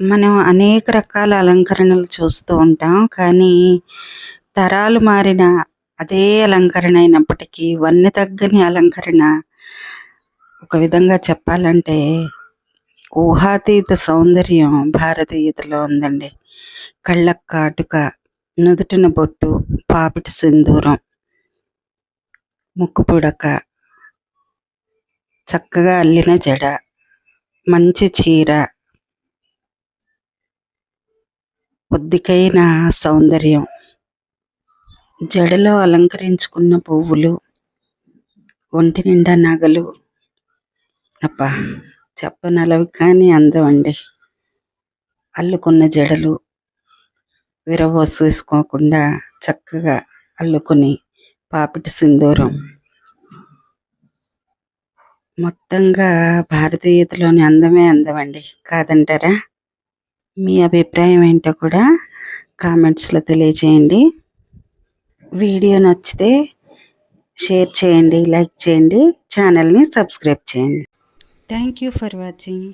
మనం అనేక రకాల అలంకరణలు చూస్తూ ఉంటాం. కానీ తరాలు మారిన అదే అలంకరణ అయినప్పటికీ వన్నె తగ్గని అలంకరణ ఒక విధంగా చెప్పాలంటే ఊహాతీత సౌందర్యం భారతీయతలో ఉందండి. కళ్ళకు కాటుక, నుదుటిన బొట్టు, పాపిటి సింధూరం, ముక్కు పుడక, చక్కగా అల్లిన జడ, మంచి చీర, కొద్దికైన సౌందర్యం, జడలో అలంకరించుకున్న పువ్వులు, ఒంటి నిండా నగలు అప్ప చెప్పనలవి కానీ అందం అండి. అల్లుకున్న జడలు విరవోసేసుకోకుండా చక్కగా అల్లుకుని పాపిటి సింధూరం మొత్తంగా భారతీయతలోని అందమే అందమండి కాదంటారా? మీ అభిప్రాయం ఏంటో కూడా కామెంట్స్‌లో తెలియచేయండి. వీడియో నచ్చితే షేర్ చేయండి, లైక్ చేయండి, ఛానల్‌ని సబ్స్క్రైబ్ చేయండి. Thank you for watching.